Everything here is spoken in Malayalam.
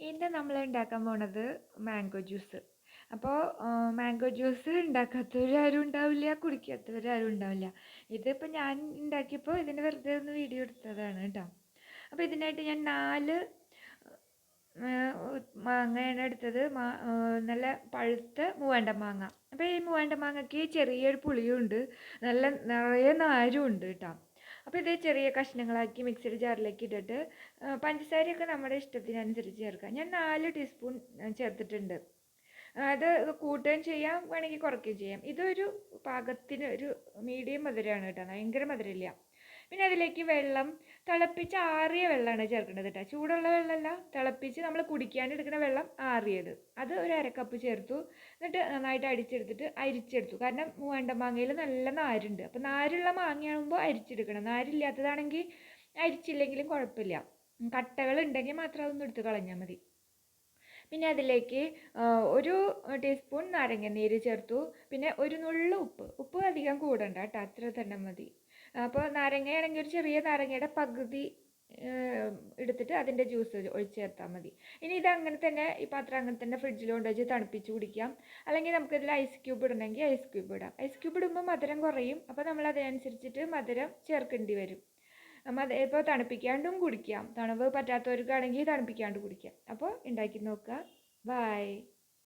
ഇന്ന് നമ്മൾ ഉണ്ടാക്കാൻ പോണത് മാംഗോ ജ്യൂസ്. അപ്പോൾ മാംഗോ ജ്യൂസ് ഉണ്ടാക്കാത്തവരാരും ഉണ്ടാവില്ല കുടിക്കാത്തവരാരും ഉണ്ടാവില്ല. ഇതിപ്പോൾ ഞാൻ ഉണ്ടാക്കിയപ്പോൾ ഇതിന് വെറുതെ ഒന്ന് വീഡിയോ എടുത്തതാണ് കേട്ടോ. അപ്പോൾ ഇതിനായിട്ട് ഞാൻ നാല് മാങ്ങയാണ് എടുത്തത്. നല്ല പഴുത്ത മൂവാണ്ട മാങ്ങ. അപ്പോൾ ഈ മൂവാണ്ട മാങ്ങയ്ക്ക് ചെറിയൊരു പുളിയുണ്ട്. നല്ല നിറയെ നാരും ഉണ്ട് കേട്ടോ. അപ്പോൾ ഇത് ചെറിയ കഷ്ണങ്ങളാക്കി മിക്സിയുടെ ജാറിലേക്ക് ഇട്ടിട്ട് പഞ്ചസാരയൊക്കെ നമ്മുടെ ഇഷ്ടത്തിനനുസരിച്ച് ചേർക്കാം. ഞാൻ നാല് ടീസ്പൂൺ ചേർത്തിട്ടുണ്ട്. അത് കൂട്ടുകയും ചെയ്യാം വേണമെങ്കിൽ കുറയ്ക്കുകയും ചെയ്യാം. ഇതൊരു പാകത്തിന് ഒരു മീഡിയം മധുരമാണ് കേട്ടോ. ഭയങ്കര മധുരമില്ല. പിന്നെ അതിലേക്ക് വെള്ളം തിളപ്പിച്ച് ആറിയ വെള്ളമാണ് ചേർക്കേണ്ടത് കേട്ടോ ചൂടുള്ള വെള്ളമല്ല തിളപ്പിച്ച് നമ്മൾ കുടിക്കാൻ എടുക്കുന്ന വെള്ളം ആറിയത്. അത് ഒരു അരക്കപ്പ് ചേർത്തു. എന്നിട്ട് നന്നായിട്ട് അടിച്ചെടുത്തിട്ട് അരിച്ചെടുത്തു. കാരണം മൂവണ്ട മാങ്ങയിൽ നല്ല നാരുണ്ട്. അപ്പോൾ നാരുള്ള മാങ്ങയാകുമ്പോൾ അരിച്ചെടുക്കണം. നാരില്ലാത്തതാണെങ്കിൽ അരിച്ചില്ലെങ്കിലും കുഴപ്പമില്ല. കട്ടകൾ ഉണ്ടെങ്കിൽ മാത്രം അതൊന്നും എടുത്ത് കളഞ്ഞാൽ മതി. പിന്നെ അതിലേക്ക് ഒരു ടീസ്പൂൺ നാരങ്ങ നീര് ചേർത്തു. പിന്നെ ഒരു നുള്ളു ഉപ്പ്. ഉപ്പ് അധികം കൂടണ്ട കേട്ടോ അത്ര തന്നെ മതി. അപ്പോൾ നാരങ്ങയാണെങ്കിൽ ഒരു ചെറിയ നാരങ്ങയുടെ പകുതി എടുത്തിട്ട് അതിന്റെ ജ്യൂസ് ഒഴിച്ച് ചേർത്താൽ മതി. ഇനി ഇത് അങ്ങനെ തന്നെ ഈ പാത്രം അങ്ങനെ തന്നെ ഫ്രിഡ്ജിൽ കൊണ്ടുവച്ച് തണുപ്പിച്ച് കുടിക്കാം. അല്ലെങ്കിൽ നമുക്കിതിൽ ഐസ് ക്യൂബ് ഇടണമെങ്കിൽ ഐസ് ക്യൂബ് ഇടാം. ഐസ് ക്യൂബ് ഇടുമ്പോൾ മധുരം കുറയും. അപ്പോൾ നമ്മൾ അതിനനുസരിച്ചിട്ട് മധുരം ചേർക്കേണ്ടി വരും. മത ഇപ്പോൾ തണുപ്പിക്കാണ്ടും കുടിക്കാം. തണുവ് പറ്റാത്തവർക്കാണെങ്കിൽ തണുപ്പിക്കാണ്ട് കുടിക്കാം. അപ്പോൾ ഉണ്ടാക്കി നോക്കുക. ബായ്